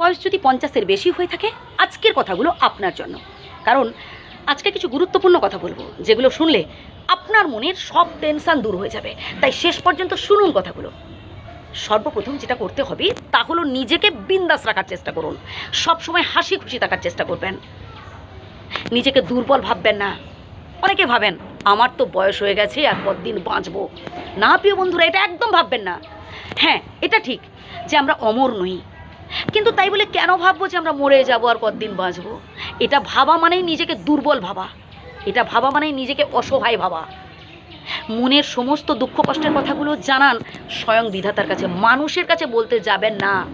বয়স যদি পঞ্চাশের বেশি হয়ে থাকে, আজকের কথাগুলো আপনার জন্য। কারণ আজকে কিছু গুরুত্বপূর্ণ কথা বলব, যেগুলো শুনলে আপনার মনের সব টেনশান দূর হয়ে যাবে। তাই শেষ পর্যন্ত শুনুন কথাগুলো। সর্বপ্রথম যেটা করতে হবে, তা হলো নিজেকে বিন্দাস রাখার চেষ্টা করুন। সবসময় হাসি খুশি থাকার চেষ্টা করবেন। নিজেকে দুর্বল ভাববেন না। অনেকে ভাবেন, আমার তো বয়স হয়ে গেছে, আর কতদিন বাঁচবো? না, প্রিয় বন্ধুরা, এটা একদম ভাববেন না। হ্যাঁ এটা ঠিক যে আমরা অমর নই। কিন্তু তাই বলে কেন ভাববো যে আমরা মরে যাব আর কতদিন বাঁচবো? এটা ভাবা মানেই নিজেকে দুর্বল ভাবা। এটা ভাবা মানেই নিজেকে অসহায় ভাবা। মনের সমস্ত দুঃখ কষ্টের কথাগুলো জানান স্বয়ং বিধাতার কাছে। মানুষের কাছে বলতে যাবেন না।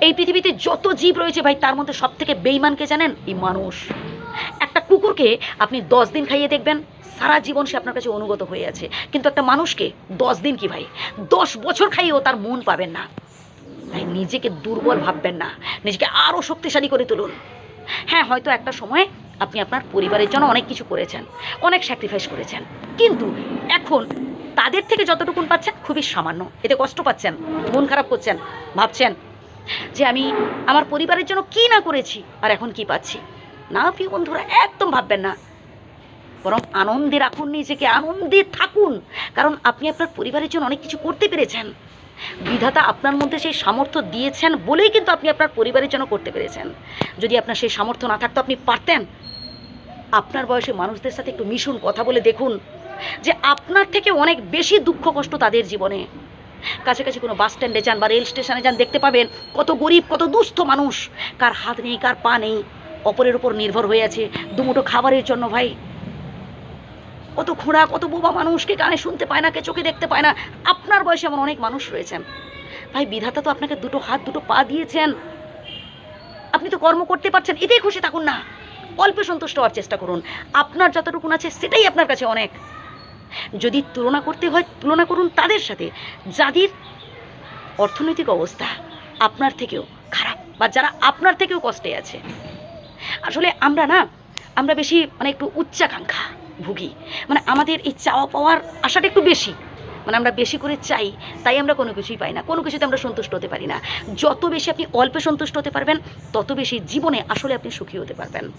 এই পৃথিবীতে যত জীব রয়েছে ভাই, তার মধ্যে সব থেকে বেইমানকে জানেন? এই মানুষ। একটা কুকুরকে আপনি দশ দিন খাইয়ে দেখবেন, সারা জীবন সে আপনার কাছে অনুগত হয়ে আছে। কিন্তু একটা মানুষকে দশ দিন কি ভাই? দশ বছর খাইয়েও তার মন পাবেন না। তাই নিজেকে দুর্বল ভাববেন না। নিজেকে আরও শক্তিশালী করে তুলুন। হ্যাঁ হয়তো একটা সময় আপনি আপনার পরিবারের জন্য অনেক কিছু করেছেন, অনেক স্যাক্রিফাইস করেছেন। কিন্তু এখন তাদের থেকে যতটুকুন পাচ্ছেন খুবই সামান্য। এতে কষ্ট পাচ্ছেন, মন খারাপ করছেন, ভাবছেন যে আমি আমার পরিবারের জন্য কি না করেছি আর এখন কি পাচ্ছি। না প্রিয় বন্ধুরা, একদম ভাববেন না। বরং আনন্দে রাখুন নিজেকে, আনন্দে থাকুন। কারণ আপনি আপনার পরিবারের জন্য অনেক কিছু করতে পেরেছেন। বিধাতা আপনার মধ্যে সেই সামর্থ্য দিয়েছেন বলেই কিন্তু আপনি আপনার পরিবারের জন্য করতে পেরেছেন। যদি আপনার সেই সামর্থ্য না থাকতো আপনি পারতেন। আপনার বয়সে মানুষদের সাথে একটু মিশুন, কথা বলে দেখুন যে আপনার থেকে অনেক বেশি দুঃখ কষ্ট তাদের জীবনে। কাছাকাছি কোনো বাস স্ট্যান্ডে যান বা রেল স্টেশনে যান, দেখতে পাবেন কত গরিব, কত দুস্থ মানুষ। কার হাত নেই, কার পা নেই। অপরের উপর নির্ভর হয়ে আছে। দুমুঠো খাবারের জন্য ভাই। কত খোঁড়া কত বোবা মানুষকে কানে শুনতে পায় না, কে চোখে দেখতে পায় না। আপনার বয়সে এমন অনেক মানুষ রয়েছেন। ভাই, বিধাতা তো আপনাকে দুটো হাত, দুটো পা দিয়েছেন। আপনি তো কর্ম করতে পারছেন, এতেই খুশি থাকুন না। অল্পে সন্তুষ্ট হওয়ার চেষ্টা করুন। আপনার যতটুকুন আছে, সেটাই আপনার কাছে অনেক। যদি তুলনা করতে হয়, তুলনা করুন তাদের সাথে। যাদের অর্থনৈতিক অবস্থা আপনার থেকেও খারাপ, বা যারা আপনার থেকেও কষ্টে আছে। আসলে আমরা না, আমরা বেশি মানে একটু উচ্চাকাঙ্ক্ষা। ভুগি। মানে আমাদের এই চাওয়া পাওয়ার আশাটা একটু বেশি। মানে আমরা বেশি করে চাই, তাই আমরা কোনো কিছুই পাই না। কোনো কিছুতে আমরা সন্তুষ্ট হতে পারি না। যত বেশি আপনি অল্পে সন্তুষ্ট হতে পারবেন, তত বেশি জীবনে আসলে আপনি সুখী হতে পারবেন।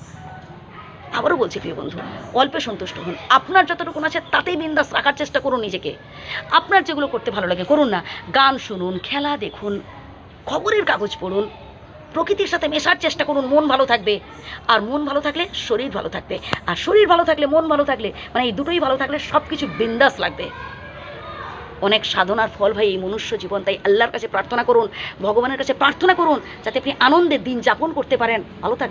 আবারও বলছি, প্রিয় বন্ধু, অল্পে সন্তুষ্ট হন। আপনার যতটুকু আছে, তাতেই বিন্দাস রাখার চেষ্টা করুন নিজেকে। আপনার যেগুলো করতে ভালো লাগে, করুন না। গান শুনুন, খেলা দেখুন, খবরের কাগজ পড়ুন প্রকৃতির সাথে মেশার চেষ্টা করুন, মন ভালো থাকবে। আর মন ভালো থাকলে শরীর ভালো থাকবে। আর শরীর ভালো থাকলে, মন ভালো থাকলে মানে এই দুটোই ভালো থাকলে সব কিছু বিন্দাস লাগবে। অনেক সাধনার ফল ভাই এই মনুষ্য জীবন। তাই আল্লাহর কাছে প্রার্থনা করুন, ভগবানের কাছে প্রার্থনা করুন, যাতে আপনি আনন্দের দিন যাপন করতে পারেন। ভালো থাকবেন।